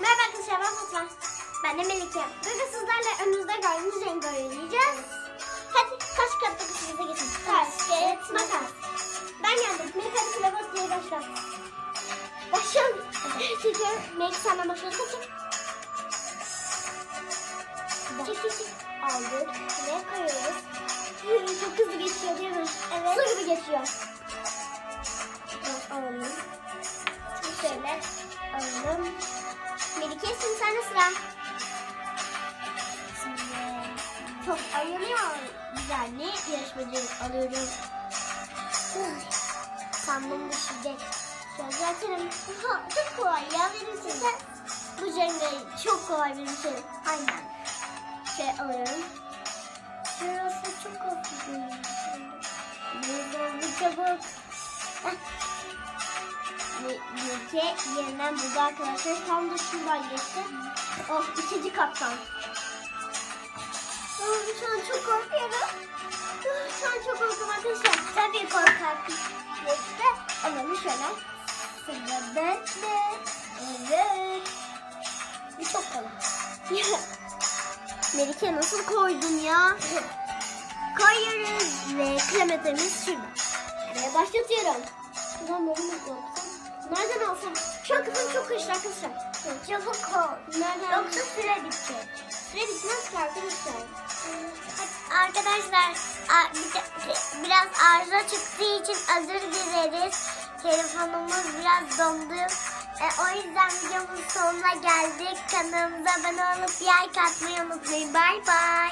Merhaba arkadaşlar ben Fatma. Ben de Melike. Bugün sizlerle önümüzde gördüğünüz rengi oynayacağız. Hadi taş kağıt makasımıza geçin. Taş kağıt makas. Ben geldim. Melike hadi kılavuz diye başla. Başlayalım. Çekiyorum. Melike senden başlayalım. Çek. Çek çek çek. Aldık. Ne koyuyoruz? Çok hızlı geçiyor değil mi? Evet. Su gibi geçiyor. Alalım. Şöyle alalım. Şimdi sıra. Şimdi çok ayrılıyor. Düzenli yarışmacı alıyorum. Sandım düşecek. Açalım. Ha, Çok kolay ya benim. Sen bu cengeyi çok kolay benim için. Aynen. Şey alıyorum. Şurası çok hafif için. Bu çabuk. Melike yeniden burada arkadaşlar. Tam da şuradan geçti. Oh ikinci kattan. Oh, şu an çok korkuyorum. Oh, şu an çok korkuyorum arkadaşlar. Tabii korkak. Neyse alalım şöyle. Sıra bende. Evet. Bu çok kolay. Melike nasıl koydun ya? Koyuyoruz ve kremetemiz şurada. Ve başlatıyorum. Mi yapsam? Nereden alsam? Şu an kafam çok karıştı arkadaşlar. Çabuk ol. Nereden? Yoksa süre bitecek. Süre bitmez ki arkadaşlar. Arkadaşlar biraz arıza çıktığı için özür dileriz. Telefonumuz biraz dondu. E, o yüzden videomuzun sonuna geldik. Kanalımıza abone olup like atmayı unutmayın. Bay bay.